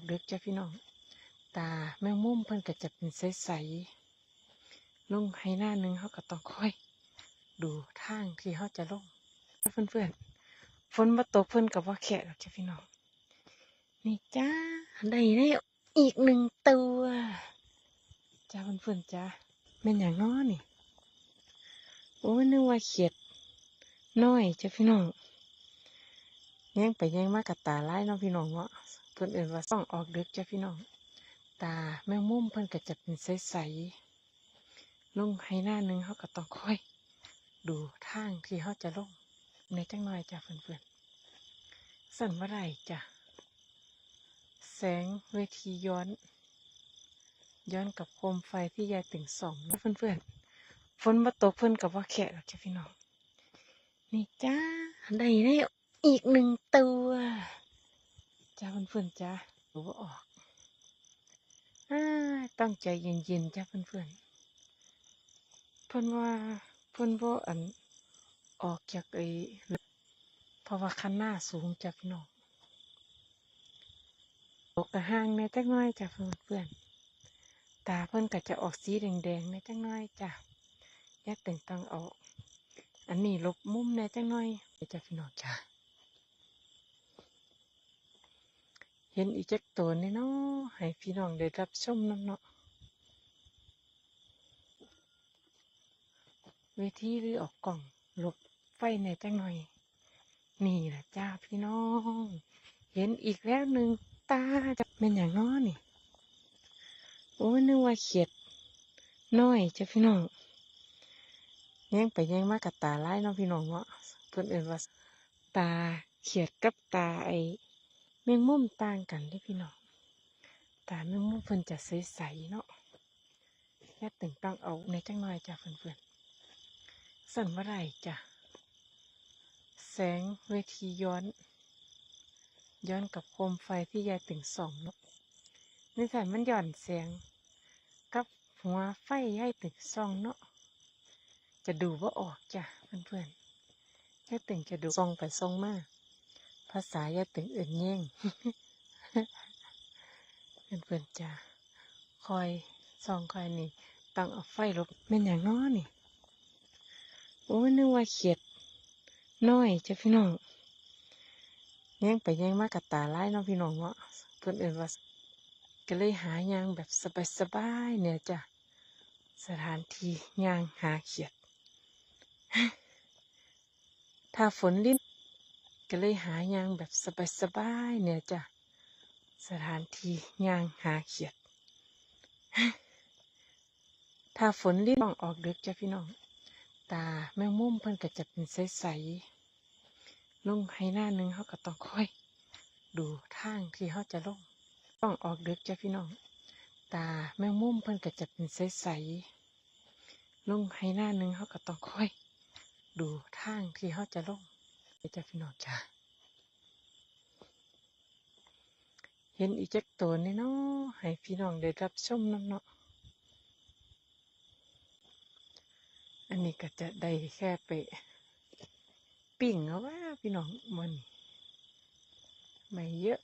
อกดึกจ้ะพี่น้อง ตาแมงมุมเพิ่นก็จะเป็นใสๆลงให้หน้าหนึงเขาก็ต้องค่อย ดูทางที่เขาจะลงเพื่อนๆฝนมาตกเพิ่อนกับว่าแขะหรอกจ้ะพี่น้องนี่จ้าได้แล้วอีกหนึ่งตัวจ้าเพื่อนๆจ้าเป็นอย่างน้อนี่โอ้ยนึกว่าเขียดน้อยจ้ะพี่น้องแย่งไปแย่งมากกับตาไล่เนาะพี่น้องเนาะ พิ่นเอื่นว่าส่องออกดึกจ้ะพี่น้อง ตาแมงมุมเพิ่นก็จะเป็นใสๆลงให้หน้าหนึงเขาก็ต้องค่อย ดูทางที่เขาจะลงในจังหน่อยจ้ะเพื่อนๆสั่นว่าไรจ้ะแสงเวทีย้อน ย้อนกับโคมไฟที่ยายถึงสองนะเพื่อนๆฝนมาตกเพิ่อนกับว่าแขะหรอกจ้ะพี่น้องนี่จ้าได้แล้วอีกหนึ่งตัว จ้าเพื่อนๆจ้ารู้ว่าออกอต้องใจเย็นๆจ้าเพื่อนๆเพิ่อนว่าเพิ่อนบ่อันออกจากไอ้เพราะว่าคันหน้าสูงจ้ะพี่น้องตกกระห้างในจักหน้อยจ้ะเพื่อนๆตาเพิ่อนก็จะออกสีแดงๆในจักหน้อยจ้ะแยกแต่งตังเอาอันนี้ลบมุมแหน่จังน่อยเดี๋ยวจะพี่น้องจ้า เห็นอีกจักตัวนี่เนาะให้พี่น้องได้รับชมน้ำเนาะเวทีหรือออกกล่องหลบไฟในจังหน่อย นี่แหละจ้าพี่น้อง เห็นอีกแล้วหนึ่งตาจะเป็นอย่างน้อนี่ โอ้นึกว่าเขียดน้อยจ้ะพี่น้องแย่งไปแย่งมากับตาไล่เนาะพี่น้องเนาะเพิ่นเอื่นว่า ตาเขียดกับตาไอ งมุมต่างกันเด้พี่น้องตาแมงมุมเพิ่นจะใสๆเนาะแค่ตึงต้องเอาในจังหน่อยจ้ะเพื่อนๆสั่นว่าไรจ้ะแสงเวทีย้อน ย้อนกับโคมไฟที่ยายตึงส่องเนาะนี่สันมันหย่อนแสงกับหัวไฟยายตึงส่องเนาะจะดูว่าออกจ้ะเพื่อนๆยายตึงจะดูทรงไปทรงมาก ภาษายาตึงอื่นแย่งเพื่อนๆจ้ะคอยซองคอยนี่ต้องเอาไฟลบเป็นอย่างน้อนี่โอ้นึกว่าเขียดน้อยจ้ะพี่น้องแย่งไปแย่งมากับตาไล่เนาะพี่น้องเนาะเพื่อนเอื่นว่าก็เลยหายางแบบสบายๆเนี่ยจ้ะสถานที่ยางหาเขียด ถ้าฝนลิ้น ก็เลยหายางแบบสบายๆเนี่ยจ้ะสถานที่ยางหาเขียด ถ้าฝนลิ้นต้องออกดึกจ้ะพี่น้อง ตาแมงมุมเพิ่นก็จะเป็นใสๆลงให้หน้าหนึงเขาก็ต้องค่อย ดูทางที่เขาจะลงต้องออกดึกจ้ะพี่น้อง ตาแมงมุมเพิ่นก็จะเป็นใสๆลงให้หน้าหนึงเขาก็ต้องค่อย ดูทางที่เขาจะลง จะพี่น้องจ้าเห็นอีกจักตัวนี่เนาะให้พี่น้องได้รับชมน้ำเนาะอันนี้ก็จะได้แค่ไปปิ่งเอาว่าพี่น้องมันไม่เยอะ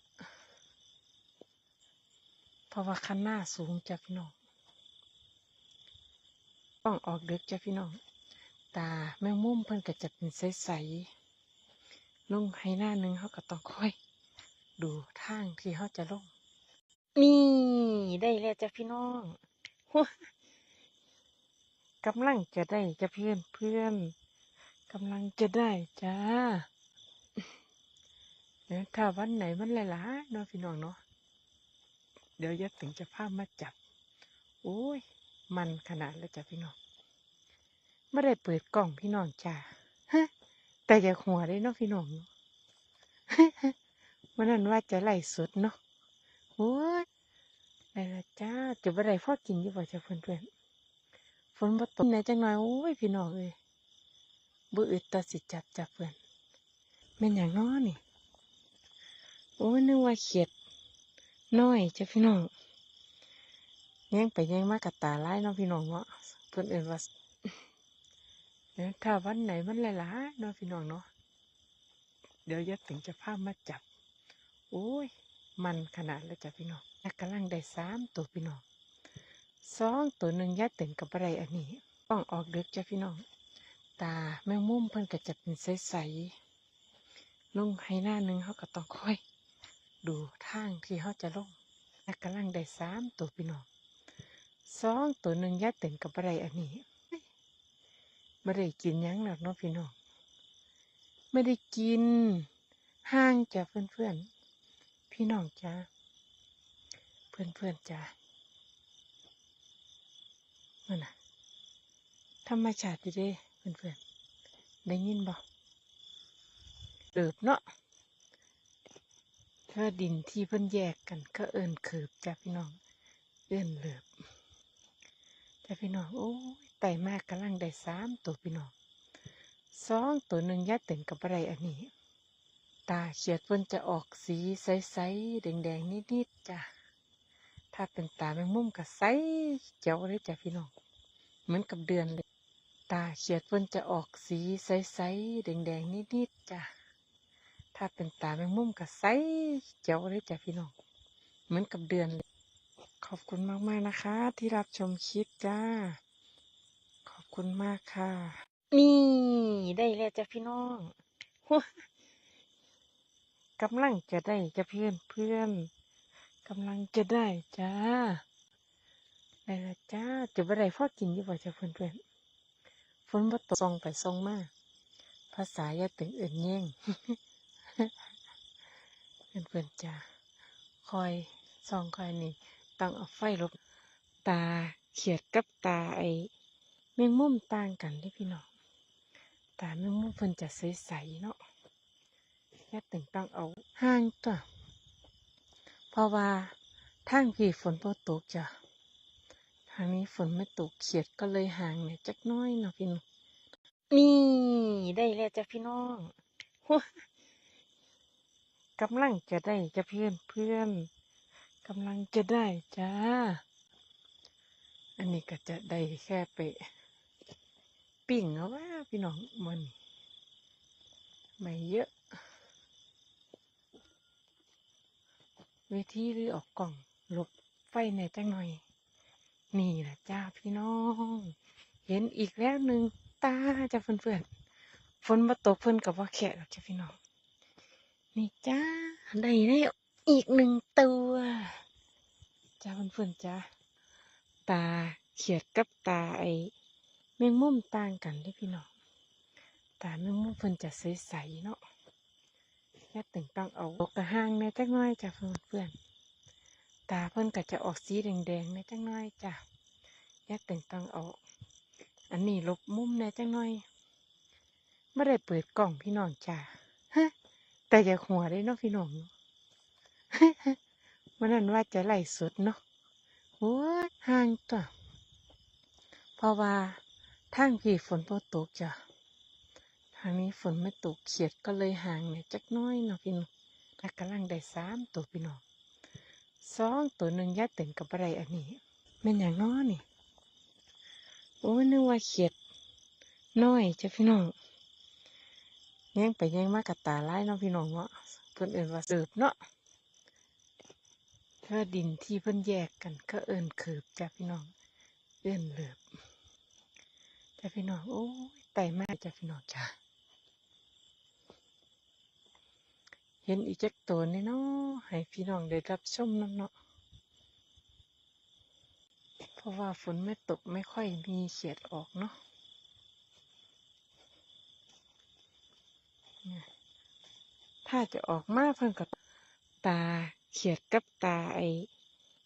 เพราะว่าคันหน้าสูงจ้ะพี่น้อง ต้องออกดึกจ้ะพี่น้อง ตาแมงมุมเพิ่นก็จะเป็นใสๆ ลงให้หน้าหนึ่งเขาก็ต้องค่อย ดูทางที่เขาจะลง นี่ได้แล้วจ้ะพี่น้องกำลังจะได้จ้ะเพื่อนเพื่อนกำลังจะได้จ้าเดี๋ยวถ้าวันไหนมันหลายๆเนาะพี่น้องเนาะเดี๋ยวยัดถึงจะพามาจับโอ้ย มันขนาดแล้วจ้ะพี่น้องไม่ได้เปิดกล่องพี่น้องจ้า แต่อย่าหัวได้เนาะพี่น้องมันนั้นว่าจะไล่สดเนาะโอ้ยได้ละจ้าจะบ่ได้พอกินอยู่บ่จ้ะเพื่อนๆฝนบ่ตกไหนจังหน่อยโอ้ยพี่น้องเอ้ยบ่อึดตาสิจับจ้ะเพื่อนแม่นอย่างน้อนี่โอ้ยนึกว่าเขียดน้อยจ้ะพี่น้องแย่งไปแย่งมากับตาไล่เนาะพี่น้องเนาะเพื่อนเอื่นว่า ถ้าวันไหนมันหลายๆเนาะพี่น้องเนาะเดี๋ยวยัดถึงจะพามาจับ โอ้ย มันขนาดเลยจ้ะพี่น้องแล้วกำลังได้สามตัวพี่น้องสองตัวหนึ่งยัดเต็งกับอะไรอันนี้ ต้องออกเด็กจ้ะพี่น้อง ตาแมงมุมเพิ่นก็จะเป็นใสๆลงให้หน้าหนึ่งเขาก็ต้องค่อย ดูทางที่เขาจะลงแล้วกำลังได้สามตัวพี่น้องสองตัวหนึ่งยัดเต็งกับอะไรอันนี้ ไม่ได้กินยังหรอกเนาะพี่น้องไม่ได้กิน ห้างจ้ะเพื่อนๆ พี่น้องจ้าเพื่อนๆจ้านั่นน่ะธรรมชาติเด้เพื่อนๆ ได้ยินบ่เดิบเนาะถ้าดินที่เพิ่นแยกกันก็เอินเขิบจ้ะพี่น้อง เอินเหลือบจ้ะพี่น้อง โอ้ย ไต่มากกำลังได้สามตัวพี่น้องสองตัวหนึ่งยัดเต็งกับอะไรอันนี้ ตาเขียดเพิ่นจะออกสีใสๆแดงๆนิดๆจ้ะถ้าเป็นตาแมงมุมก็ใสเจ๋วเลยจ้ะพี่น้องเหมือนกับเดือนเลย ตาเขียดเพิ่นจะออกสีใสๆแดงๆนิดๆจ้ะถ้าเป็นตาแมงมุมก็ใสเจ๋วเลยจ้ะพี่น้องเหมือนกับเดือนเลย ขอบคุณมากๆนะคะ ที่รับชมคลิปจ้า คุณมากค่ะ นี่ได้แล้วจ้ะพี่น้องกำลังจะได้จะเพื่อนเพื่อนกำลังจะได้จ้าได้และจ้าจะไปได้พอกินอยู่บ่จ้าเพื่อนเพื่อนฝนบ่ตกส่องไปส่องมาภาษาอย่าตึงเอื่นแย่งเพื่อนเพื่อนจ้าคอยส่องคอยนี่ต้องเอาไฟลบตาเขียดกับตาไอ แมงมุมต่างกันเด้พี่น้องตาแมงมุมเพิ่นจะใสๆเนาะแค่ตึงต้องเอาห้างตัวเพราะว่าทางพี่ฝนพอตกจ้ะทางนี้ฝนไม่ตกเขียดก็เลยห่างเนี่ยจักน้อยเนาะพี่น้องนี่ได้แล้วจ้ะพี่น้องกำลังจะได้จ้ะเพื่อนเพื่อนกำลังจะได้จ้า อันนี้ก็จะได้แค่ไปะ ปิ่งเอาว่าพี่น้องมันไม่เยอะ เวทีหรือออกกล่องหลบไฟในจังหน่อย นี่แหละจ้าพี่น้อง เห็นอีกแล้วหนึ่งตาจ้าเพื่อนๆฝนมาตกเพื่อนกับว่าแขกหรอกจ้าพี่น้อง นี่จ้าได้แล้วอีกหนึ่งตัวจ้าเพื่อนๆจ้าตาเขียดกับตาไอ แมงมุมต่างกันเด้พี่น้องตาแมงมุมเพิ่นจะใสๆเนาะแค่ตึงต้องเอาออกกระห้างในจักน้อยจ้ะเพื่อนเพื่อนตาเพิ่นก็จะออกสีแดงๆในจักน้อยจ้ะแค่ตึงต้องเอาอันนี้ลบมุมในจักน้อยไม่ได้เปิดกล่องพี่น้องจ้ะฮะแต่อย่าหัวได้เนาะพี่น้องมันนั้นว่าจะไล่สดเนาะโอ้ยห่างตัวเพราะว่า ทางพี่ฝนพอตกจ้ะ ทางนี้ฝนไม่ตกเขียดก็เลยห่างเนี่ยจักน้อยเนาะพี่น้องแล้วกำลังได้สามตัวพี่น้องสองตัวหนึ่งยัดเต็งกับอะไรอันนี้แม่นอย่างน้อนี่ โอ้นึกว่าเขียดน้อยจ้ะพี่น้องแย่งไปแย่งมากกับตาไล่เนาะพี่น้องเนาะเพิ่นเอินว่าเสิร์ฟเนาะถ้าดินที่เพิ่นแยกกันก็เอินเขิบจ้ะพี่น้อง เอินเหลือบ จ้ะพี่น้องโอ้ยไต่มากจ้ะพี่น้องจ้ะเห็นอีกจักตัวนี่เนาะให้พี่น้องได้รับชมน้ำเนาะเพราะว่าฝนไม่ตกไม่ค่อยมีเขียดออกเนาะถ้าจะออกมาเพิ่นกับตาเขียดกับตาไอ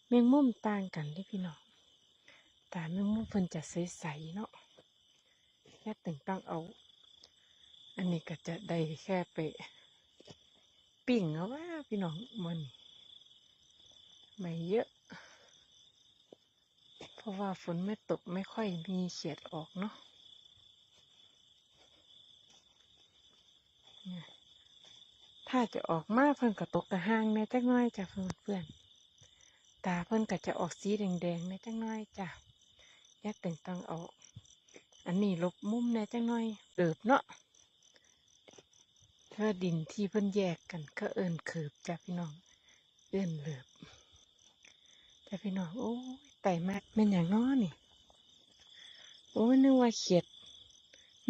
แมงมุมต่างกันเด้พี่น้องตาแมงมุมเพิ่นจะใสๆเนาะ แค่ตึงต้องเอา อันนี้ก็จะได้แค่ไปปิ่งเอาว่าพี่น้องมันไม่เยอะ เพราะว่าฝนไม่ตกไม่ค่อยมีเขียดออกเนาะถ้าจะออกมาเพิ่นก็ตกกระห้างในจักน้อยจ้ะเพื่อนเพื่อนตาเพิ่นก็จะออกสีแดงๆในจักน้อยจ้ะแยกตึงต้องเอา อันนี้ลบมุมในจักหน้อยเดิบเนาะถ้าดินที่เพิ่นแยกกัน ก็เอินเขิบจ้ะพี่น้อง เอื้อนเหลือบแต่พี่น้องโอ้ยไต่มากเป็นอย่างน้อนี่โอ้ยนึกว่าเขียด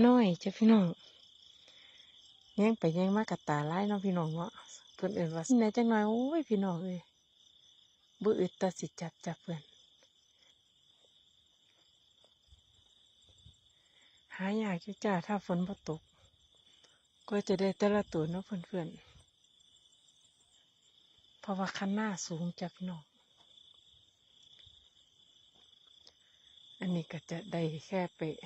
น้อยจ้ะพี่น้องแย่งไปแย่งมากกับตาไล่เนาะพี่น้องเนาะเพื่อนเอื่นว่าไหนจังหน่อยโอ้ยพี่น้องเอ้ยบ่อึดตาสิจับจับเพื่อนายากจ้าถ้าฝนบ่ตก ก็จะได้แต่ละตัวเนาะเพื่อนๆเพราะว่าคันหน้าสูงจากนอกอันนี้ก็จะได้แค่เปะ